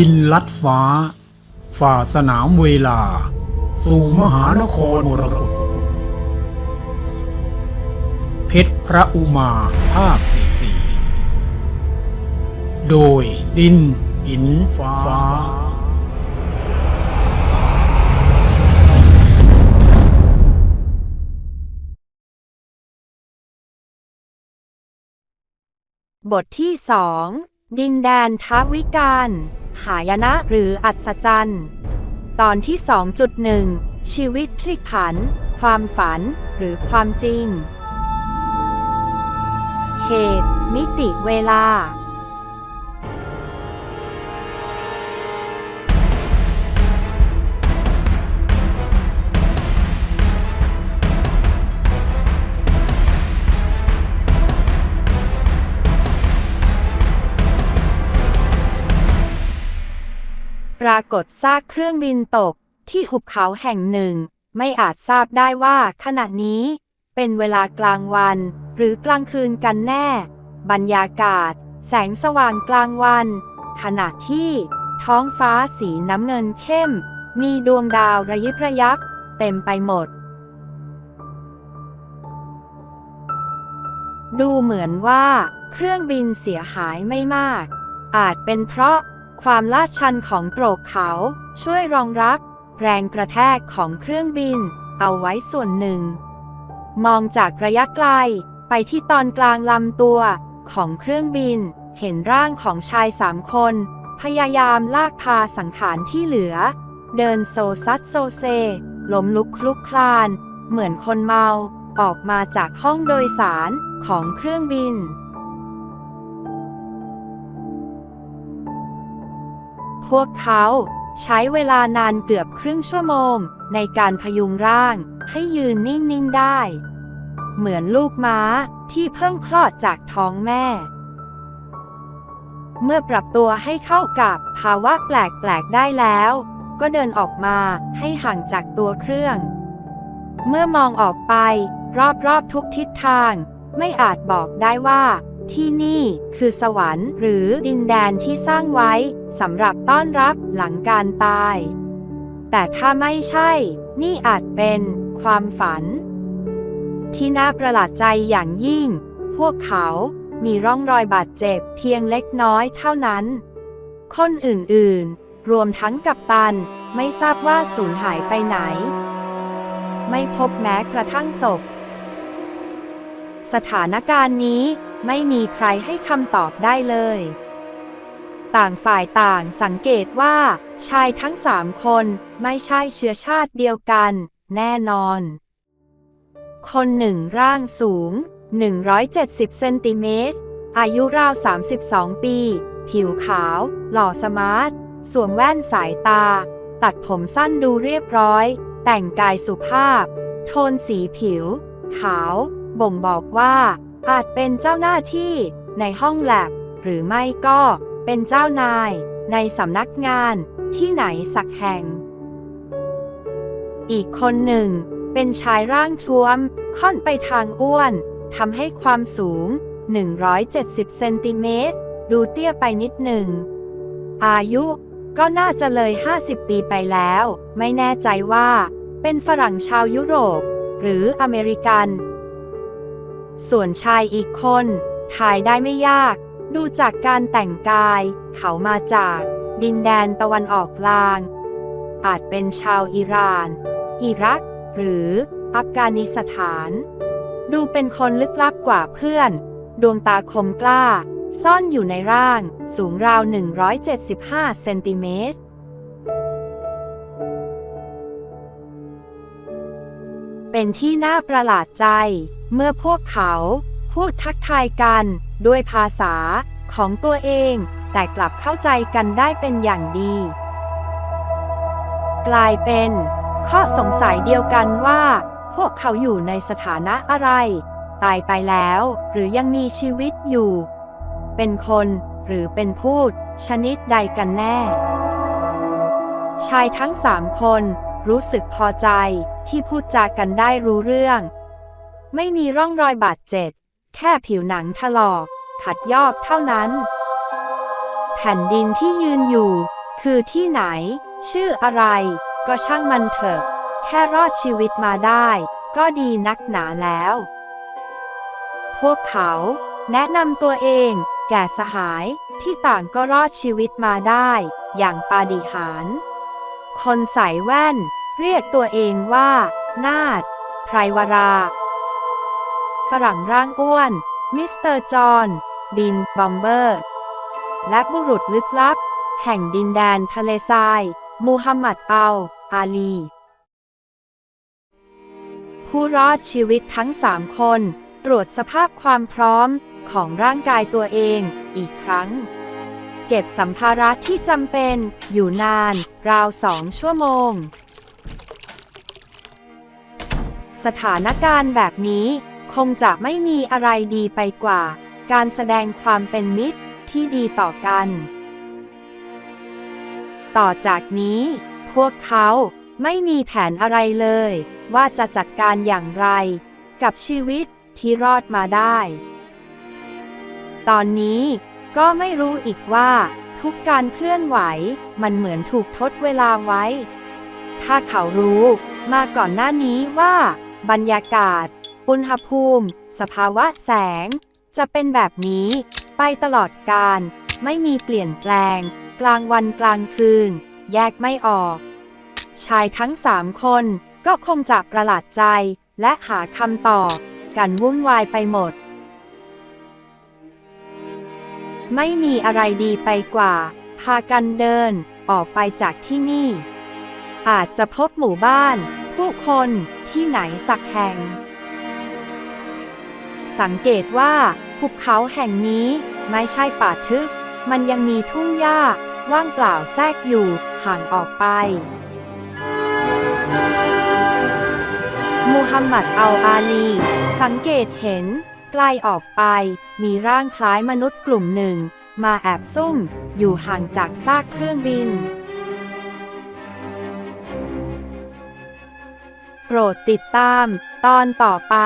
บินลัดฟ้า ฝ่าสนามเวลา สู่มหานครมรกตเพชรพระอุมาภาคสี่สี่โดยดินหินฟ้าบทที่สองดินแดนท้าวิการ หายนะหรืออัศจรรย์ ตอนที่ 2.1 ชีวิตพลิกผัน ความฝัน หรือความจริง เขต มิติเวลา ปรากฏซากเครื่องบินตกที่หุบเขาแห่งหนึ่ง ไม่อาจทราบได้ว่าขณะนี้ เป็นเวลากลางวัน หรือกลางคืนกันแน่ บรรยากาศ แสงสว่างกลางวัน ขณะที่ท้องฟ้าสีน้ำเงินเข้ม มีดวงดาวระยิบระยับ เต็มไปหมด ดูเหมือนว่า เครื่องบินเสียหายไม่มาก อาจเป็นเพราะ ความลาดชันของโปรกเขา ช่วยรองรับ แรงกระแทกของเครื่องบิน เอาไว้ส่วนหนึ่ง มองจากระยะไกล ไปที่ตอนกลางลำตัว ของเครื่องบิน เห็นร่างของชายสามคน พยายามลากพาสังขารที่เหลือ เดินโซซัดโซเซล้มลุกคลุกคลาน เหมือนคนเมา ออกมาจากห้องโดยสารของเครื่องบิน พวกเขาใช้เวลานานเกือบครึ่งชั่วโมง ในการพยุงร่างให้ยืนนิ่ง ๆ ได้ เหมือนลูกม้าที่เพิ่งคลอดจากท้องแม่ เมื่อปรับตัวให้เข้ากับภาวะแปลก ๆ ได้แล้ว ก็เดินออกมาให้ห่างจากตัวเครื่อง เมื่อมองออกไป รอบ ๆ ทุกทิศทาง ไม่อาจบอกได้ว่า ที่นี่คือสวรรค์ หรือดินแดนที่สร้างไว้สำหรับต้อนรับหลังการตาย แต่ถ้าไม่ใช่ นี่อาจเป็นความฝัน ที่น่าประหลาดใจอย่างยิ่ง พวกเขามีร่องรอยบาดเจ็บเพียงเล็กน้อยเท่านั้น คนอื่นๆ รวมทั้งกัปตันไม่ทราบว่าสูญหายไปไหน ไม่พบแม้กระทั่งศพ สถานการณ์นี้ไม่มีใครให้คำตอบได้เลย ต่างฝ่ายต่างสังเกตว่า ชายทั้งสามคนไม่ใช่เชื้อชาติเดียวกัน แน่นอน คนหนึ่งร่างสูง 170 เซนติเมตร อายุราว 32 ปี ผิวขาว หล่อสมาร์ท สวมแว่นสายตา ตัดผมสั้นดูเรียบร้อย แต่งกายสุภาพ โทนสีผิว ขาว บ่งบอกว่า อาจเป็นเจ้าหน้าที่ในห้องแลบ หรือไม่ก็เป็นเจ้านาย ในสำนักงานที่ไหนสักแห่ง อีกคนหนึ่ง เป็นชายร่างท้วม ค่อนไปทางอ้วนทำให้ความสูง 170 เซนติเมตร ดูเตี้ยไปนิดหนึ่ง อายุก็น่าจะเลย 50 ปีไปแล้ว ไม่แน่ใจว่า เป็นฝรั่งชาวยุโรป หรืออเมริกัน ส่วนชายอีกคนถ่ายได้ไม่ยาก ดูจากการแต่งกาย เขามาจากดินแดนตะวันออกกลาง อาจเป็นชาวอิหร่าน อิรัก หรืออัฟกานิสถาน ดูเป็นคนลึกลับกว่าเพื่อน ดวงตาคมกล้า ซ่อนอยู่ในร่าง สูงราว 175 เซนติเมตร เป็นที่น่าประหลาดใจ เมื่อพวกเขาพูดทักทายกัน ด้วยภาษาของตัวเอง แต่กลับเข้าใจกันได้เป็นอย่างดี กลายเป็น ข้อสงสัยเดียวกันว่า พวกเขาอยู่ในสถานะอะไร ตายไปแล้ว หรือยังมีชีวิตอยู่ เป็นคนหรือเป็นพูด ชนิดใดกันแน่ ชายทั้งสามคน รู้สึกพอใจที่พูดจากันได้รู้เรื่อง ไม่มีร่องรอยบาดเจ็บ แค่ผิวหนังถลอก ขัดยอกเท่านั้น แผ่นดินที่ยืนอยู่ คือที่ไหน ชื่ออะไร ก็ช่างมันเถอะ แค่รอดชีวิตมาได้ ก็ดีนักหนาแล้ว พวกเขาแนะนำตัวเองแก่สหายที่ต่างก็รอดชีวิตมาได้ อย่างปาฏิหาริย์คนใส่แว่น เรียกตัวเองว่า นาดไพรวรา ฝรั่งร่างอ้วน มิสเตอร์จอห์นบิน บอมเบอร์ และบุรุษลึกลับ แห่งดินแดนทะเลทราย มูฮัมหมัดอัลอาลี ผู้รอดชีวิตทั้งสามคน ตรวจสภาพความพร้อมของร่างกายตัวเองอีกครั้ง เก็บสัมภาระที่จำเป็นอยู่นาน ราวสองชั่วโมง สถานการณ์แบบนี้ คงจะไม่มีอะไรดีไปกว่า การแสดงความเป็นมิตรที่ดีต่อกัน ต่อจากนี้ พวกเขาไม่มีแผนอะไรเลย ว่าจะจัดการอย่างไร กับชีวิตที่รอดมาได้ ตอนนี้ก็ไม่รู้อีกว่า ทุกการเคลื่อนไหวมันเหมือนถูกทดเวลาไว้ ถ้าเขารู้มาก่อนหน้านี้ว่า บรรยากาศ อุณหภูมิ สภาวะแสง จะเป็นแบบนี้ ไปตลอดการ ไม่มีเปลี่ยนแปลง กลางวันกลางคืน แยกไม่ออก ชายทั้งสามคนก็คงจะประหลาดใจและหาคำตอบกันวุ่นวายไปหมด ไม่มีอะไรดีไปกว่า พากันเดินออกไปจากที่นี่ อาจจะพบหมู่บ้าน ผู้คน ที่ไหนสักแห่ง สังเกตว่าภูเขาแห่งนี้ไม่ใช่ป่าทึบ มันยังมีทุ่งหญ้าว่างเปล่าแทรกอยู่ห่างออกไป มูฮัมหมัดอัลอาลี สังเกตเห็นไกลออกไป มีร่างคล้ายมนุษย์กลุ่มหนึ่ง มาแอบซุ่ม อยู่ห่างจากซากเครื่องบิน โปรดติดตาม ตอนต่อไป